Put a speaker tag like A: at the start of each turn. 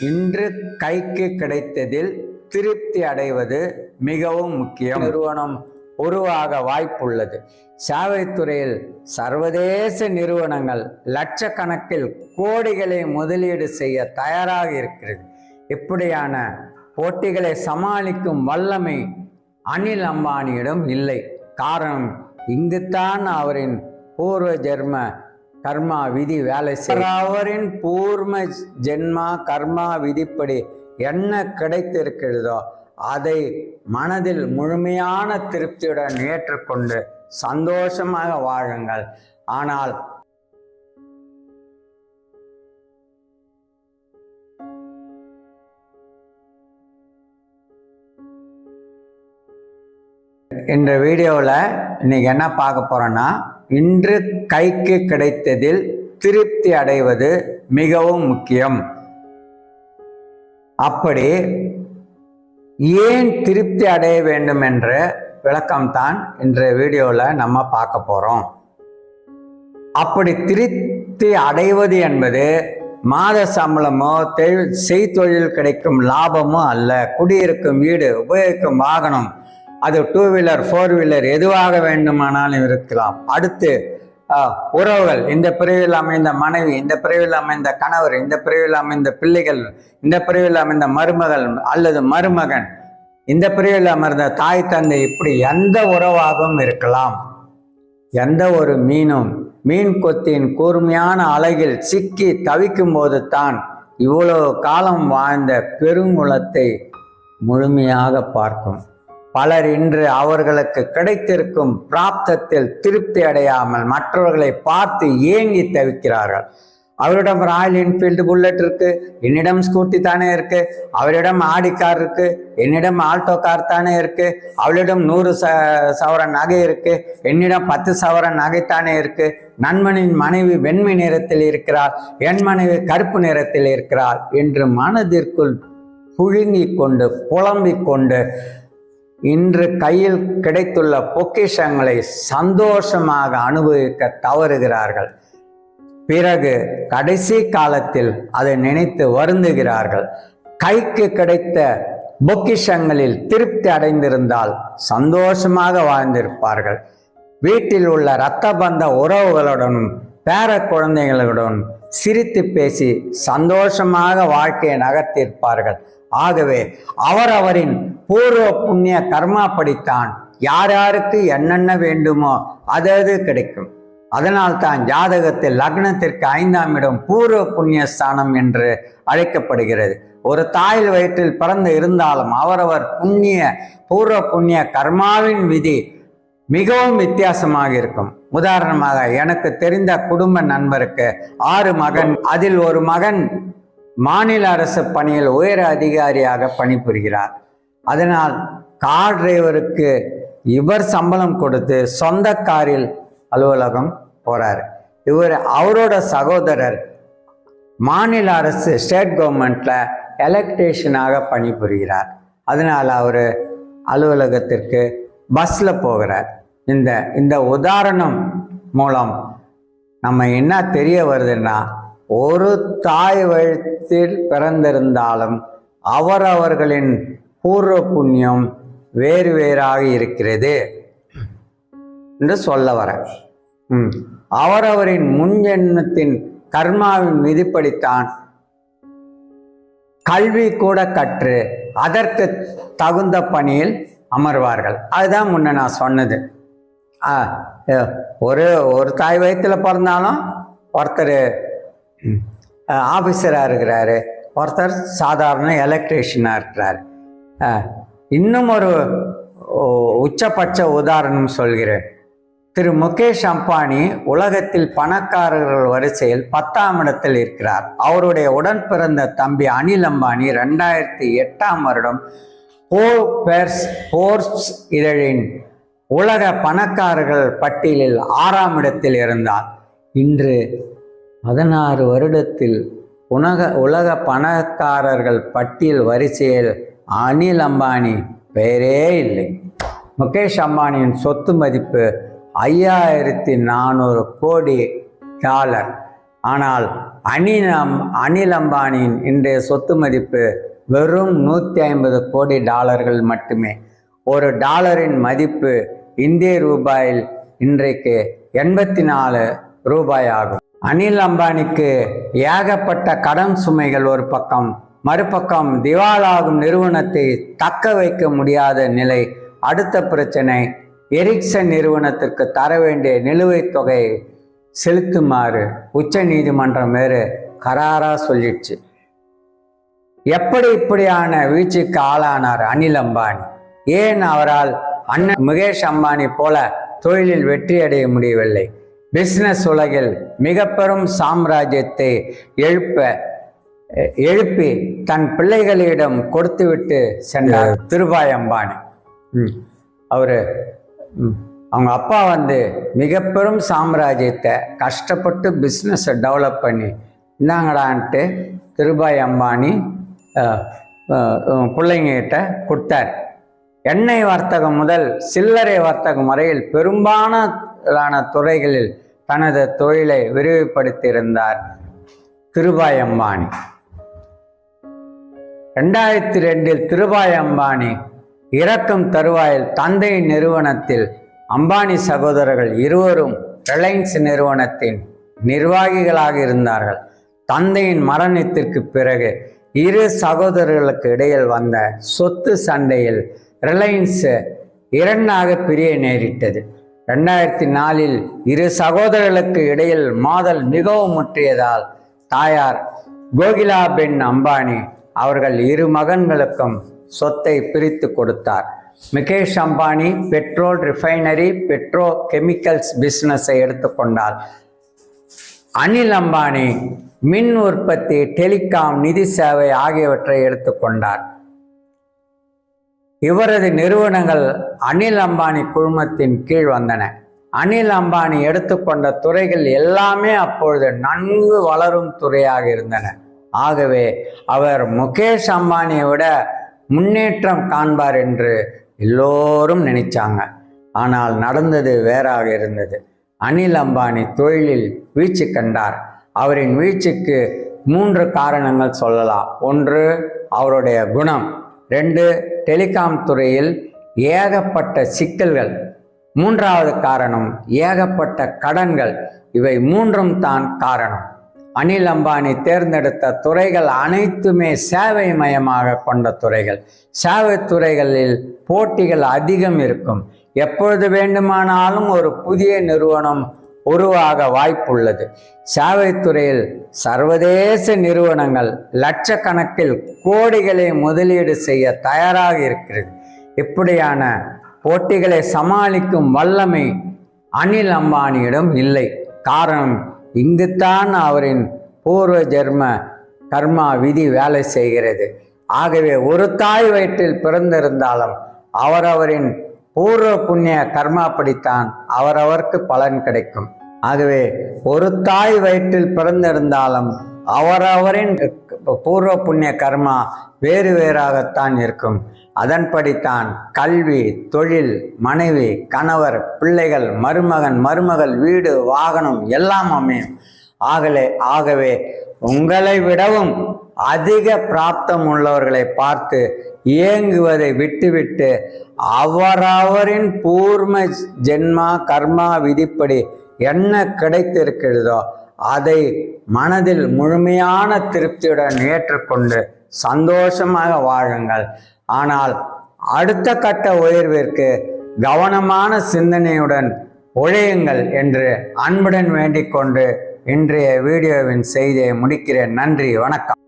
A: இன்று கைக்கு கிடைத்ததில் திருப்தி அடைவது மிகவும் முக்கியம். நிறுவனம் உருவாக வாய்ப்புள்ளது. சேவைத்துறையில் சர்வதேச நிறுவனங்கள் லட்சக்கணக்கில் கோடிகளை முதலீடு செய்ய தயாராக இருக்கிறது. இப்படியான போட்டிகளை சமாளிக்கும் வல்லமை அனில் அம்பானியிடம் இல்லை. காரணம் இங்குத்தான் அவரின் பூர்வ ஜென்ம கர்மா விதி வேலை செய்ய அவரின் ஜென்மா கர்மா விதிப்படி என்ன கிடைத்திருக்கிறதோ அதை மனதில் முழுமையான திருப்தியுடன் ஏற்றுக்கொண்டு சந்தோஷமாக வாழுங்கள். ஆனால் இந்த வீடியோவில் இன்னைக்கு என்ன பார்க்க போறோம்னா இன்று கைக்கு கிடைத்ததில் திருப்தி அடைவது மிகவும் முக்கியம். அப்படி ஏன் திருப்தி அடைய வேண்டும் என்ற விளக்கம்தான் இன்றைய வீடியோவில் நம்ம பார்க்க போகிறோம் அப்படி திருப்தி அடைவது என்பது மாத சம்பளமோ செய்தொழில் கிடைக்கும் லாபமோ அல்ல. குடியிருக்கும் வீடு உபயோகிக்கும் வாகனம் அது டூ வீலர் ஃபோர் வீலர் எதுவாக வேண்டுமானாலும் இருக்கலாம். அடுத்து உறவுகள். இந்த பிரிவில் அமைந்த மனைவி இந்த பிரிவில் அமைந்த கணவர் இந்த பிரிவில் அமைந்த பிள்ளைகள் இந்த பிரிவில் அமைந்த மருமகள் அல்லது மருமகன் இந்த பிரிவில் அமர்ந்த தாய் தந்தை இப்படி எந்த உறவாகவும் இருக்கலாம். எந்த ஒரு மீனும் மீன் கொத்தின் கூர்மையான அலகில் சிக்கி தவிக்கும் போது தான் இவ்வளவு காலம் வாழ்ந்த பெருங்குளத்தை முழுமையாக பார்க்கும். பலர் இன்று அவர்களுக்கு கிடைத்திருக்கும் பிராப்தத்தில் திருப்தி அடையாமல் மற்றவர்களை பார்த்து ஏங்கி தவிக்கிறார்கள். அவரிடம் ராயல் என்ஃபீல்டு புல்லட் இருக்கு என்னிடம் ஸ்கூட்டி தானே இருக்கு அவரிடம் ஆடி கார் இருக்கு என்னிடம் ஆல்டோ கார் தானே இருக்கு அவளிடம் நூறு ச சவரன் நகை இருக்கு என்னிடம் பத்து சவரன் நகை தானே இருக்கு நண்பனின் மனைவி வெண்மை நிறத்தில் இருக்கிறார் என் மனைவி கருப்பு நிறத்தில் இருக்கிறார் என்று மனதிற்குள் புழுங்கிக் கொண்டு புலம்பிக் கொண்டு இன்று கையில் கிடைத்துள்ள பொக்கிஷங்களை சந்தோஷமாக அனுபவிக்க தவறுகிறார்கள். பிறகு கடைசி காலத்தில் அதை நினைத்து வருந்துகிறார்கள். கைக்கு கிடைத்த பொக்கிஷங்களில் திருப்தி அடைந்திருந்தால் சந்தோஷமாக வாழ்ந்திருப்பார்கள். வீட்டில் உள்ள இரத்த பந்த உறவுகளுடனும் பேர குழந்தைகளுடன் சிரித்து பேசி சந்தோஷமாக வாழ்க்கையை நகர்த்தியிருப்பார்கள். ஆகவே அவரவரின் பூர்வ புண்ணிய கர்மா படித்தான் யார் யாருக்கு என்னென்ன வேண்டுமோ அது அது கிடைக்கும். அதனால் தான் ஜாதகத்தில் லக்னத்திற்கு ஐந்தாம் இடம் பூர்வ புண்ணிய ஸ்தானம் என்று அழைக்கப்படுகிறது. ஒரு தாயில் வயிற்றில் பிறந்து இருந்தாலும் அவரவர் புண்ணிய பூர்வ புண்ணிய கர்மாவின் விதி மிகவும் வித்தியாசமாக இருக்கும். உதாரணமாக எனக்கு தெரிந்த குடும்ப நண்பருக்கு ஆறு மகன் அதில் ஒரு மகன் மாநில அரசு பணியில் உயர் அதிகாரியாக பணிபுரிகிறார். அதனால் கார் டிரைவருக்கு இவர் சம்பளம் கொடுத்து சொந்த காரில் அலுவலகம் போகிறார் இவர் அவரோட சகோதரர் மாநில அரசு ஸ்டேட் கவர்மெண்ட்ல எலக்ட்ரீஷியனாக பணிபுரிகிறார். அதனால் அவர் அலுவலகத்திற்கு பஸ்ல போகிறார். இந்த இந்த உதாரணம் மூலம் நம்ம என்ன தெரிய வருதுன்னா ஒரு தாய் வயிற்றில் பிறந்திருந்தாலும் அவரவர்களின் பூர்வ புண்ணியம் வேறு வேறாக இருக்கிறது என்று சொல்ல வரேன். ம். அவரவரின் முன்ஜென்மத்தின் கர்மாவின் விதிப்படித்தான் கல்வி கூட கற்று அதற்கு தகுந்த பணியில் அமர்வார்கள். அதுதான் முன்ன நான் சொன்னது. ஆ, ஒரு ஒரு தாய் வயிற்றில் பிறந்தாலும் ஒருத்தர் ஆஃபீஸராக இருக்கிறாரு. ஒருத்தர் சாதாரண எலக்ட்ரிஷியனாக இருக்கிறார். இன்னும் ஒரு உச்சபட்ச உதாரணம் சொல்கிறேன். திரு முகேஷ் அம்பானி உலகத்தில் பணக்காரர்கள் வரிசையில் பத்தாம் இடத்தில் இருக்கிறார். அவருடைய உடன் பிறந்த தம்பி அனில் அம்பானி ரெண்டாயிரத்தி எட்டாம் வருடம் போர்ஸ் போர்ஸ் இதழின் உலக பணக்காரர்கள் பட்டியலில் ஆறாம் இடத்தில் இருந்தார். இன்று பதினாறு வருடத்தில் உலக உலக பணக்காரர்கள் பட்டியல் வரிசையில் அனில் அம்பானி பெயரே இல்லை. முகேஷ் அம்பானியின் சொத்து மதிப்பு ஐயாயிரத்தி நானூறு கோடி டாலர். ஆனால் அனில் அம் அனில் அம்பானியின் இன்றைய சொத்து மதிப்பு வெறும் நூற்றி ஐம்பது கோடி டாலர்கள் மட்டுமே. ஒரு டாலரின் மதிப்பு இந்திய ரூபாயில் இன்றைக்கு எண்பத்தி நாலு ரூபாய் ஆகும். அனில் அம்பானிக்கு ஏகப்பட்ட கடன் சுமைகள் ஒரு பக்கம் மறுபக்கம் திவாலாகும் நிறுவனத்தை தக்க வைக்க முடியாத நிலை அடுத்த பிரச்சனை எரிக்சன் நிறுவனத்திற்கு தர வேண்டிய நிலுவைத் தொகையை செலுத்துமாறு உச்ச நீதிமன்றம் வேறு கராரா சொல்லிடுச்சு. எப்படி இப்படியான வீழ்ச்சிக்கு ஆளானார் அனில் அம்பானி? ஏன் அவரால் அண்ணன் முகேஷ் அம்பானி போல தொழிலில் வெற்றி அடைய முடியவில்லை? பிசினஸ் உலகில் மிக பெரும் சாம்ராஜ்யத்தை எழுப்ப எழுப்பி தன் பிள்ளைகளிடம் கொடுத்துவிட்டு சென்றார் திருபாய் அம்பானி. ம். அவரு அவங்க அப்பா வந்து மிக பெரும் சாம்ராஜ்யத்தை கஷ்டப்பட்டு பிஸ்னஸை டெவலப் பண்ணி இந்தாங்கடான்ட்டு திருபாய் அம்பானி பிள்ளைங்ககிட்ட கொடுத்தார். எண்ணெய் வர்த்தகம் முதல் சில்லறை வர்த்தகம் வரையில் பெரும்பாலான துறைகளில் தனது தொழிலை விரிவுபடுத்தியிருந்தார் திருபாய் அம்பானி ரெண்டாயிரத்தி ரெண்டில் திருபாய் அம்பானி இறக்கும் தருவாயில் தந்தையின் நிறுவனத்தில் அம்பானி சகோதரர்கள் இருவரும் ரிலையன்ஸ் நிறுவனத்தின் நிர்வாகிகளாக இருந்தார்கள். தந்தையின் மரணத்திற்கு பிறகு இரு சகோதரர்களுக்கு இடையில் வந்த சொத்து சண்டையில் ரிலையன்ஸ் இரண்டாக பிரிய நேரிட்டது. ரெண்டாயிரத்தி நாலில் இரு சகோதரர்களுக்கு இடையில் மாதல் மிகவும் முற்றியதால் தாயார் கோகிலா பென் அம்பானி அவர்கள் இரு மகன்களுக்கும் சொத்தை பிரித்து கொடுத்தார். Mukesh Ambani petrol refinery petrochemicals பிஸ்னஸை எடுத்துக்கொண்டார் அனில் அம்பானி மின் உற்பத்தி டெலிகாம் நிதி சேவை ஆகியவற்றை எடுத்துக்கொண்டார் இவரது நிறுவனங்கள் அனில் அம்பானி குழுமத்தின் கீழ் வந்தன. அனில் அம்பானி எடுத்துக்கொண்ட துறைகள் எல்லாமே அப்பொழுது நன்கு வளரும் துறையாக இருந்தன. ஆகவே அவர் முகேஷ் அம்பானியை விட முன்னேற்றம் காண்பார் என்று எல்லோரும் நினைச்சாங்க. ஆனால் நடந்தது வேறாக இருந்தது. அனில் அம்பானி தொழிலில் வீழ்ச்சி கண்டார். அவரின் வீழ்ச்சிக்கு மூன்று காரணங்கள் சொல்லலாம். ஒன்று அவருடைய குணம். ரெண்டு டெலிகாம் துறையில் ஏகப்பட்ட சிக்கல்கள். மூன்றாவது காரணம் ஏகப்பட்ட கடன்கள். இவை மூன்றும் தான் காரணம். அனில் அம்பானி தேர்ந்தெடுத்த துறைகள் அனைத்துமே சேவை மயமாக கொண்ட துறைகள். சேவை துறைகளில் போட்டிகள் அதிகம் இருக்கும். எப்பொழுது வேண்டுமானாலும் ஒரு புதிய நிறுவனம் உருவாக வாய்ப்புள்ளது. சேவைத்துறையில் சர்வதேச நிறுவனங்கள் லட்சக்கணக்கில் கோடிகளை முதலீடு செய்ய தயாராக இருக்கிறது. இப்படியான போட்டிகளை சமாளிக்கும் வல்லமை அனில் அம்பானியிடம் இல்லை. காரணம் இங்குத்தான் அவரின் பூர்வ ஜெர்ம கர்மா விதி வேலை செய்கிறது. ஆகவே ஒரு தாய் வயிற்றில் பிறந்திருந்தாலும் அவரவரின் பூர்வ புண்ணிய கர்மாப்படித்தான் அவரவருக்கு பலன் கிடைக்கும். ஆகவே ஒரு தாய் வயிற்றில் பிறந்திருந்தாலும் அவரவரின் பூர்வ புண்ணிய கர்மா வேறு வேறாகத்தான் இருக்கும். அதன்படித்தான் கல்வி தொழில் மனைவி கணவர் பிள்ளைகள் மருமகன் மருமகள் வீடு வாகனம் எல்லாம் அமையும் ஆகலே ஆகவே உங்களை விடவும் அதிக பிராப்தம் உள்ளவர்களை பார்த்து இயங்குவதை விட்டுவிட்டு அவரவரின் பூர்ம ஜென்மா கர்மா விதிப்படி என்ன கிடைத்திருக்கிறதோ அதை மனதில் முழுமையான திருப்தியுடன் ஏற்றுக்கொண்டு சந்தோஷமாக வாழுங்கள். ஆனால் அடுத்த கட்ட உயர்விற்கு கவனமான சிந்தனையுடன் உழையுங்கள் என்று அன்புடன் வேண்டிக் கொண்டு இன்றைய வீடியோவின் செய்தியை முடிக்கிறேன். நன்றி வணக்கம்.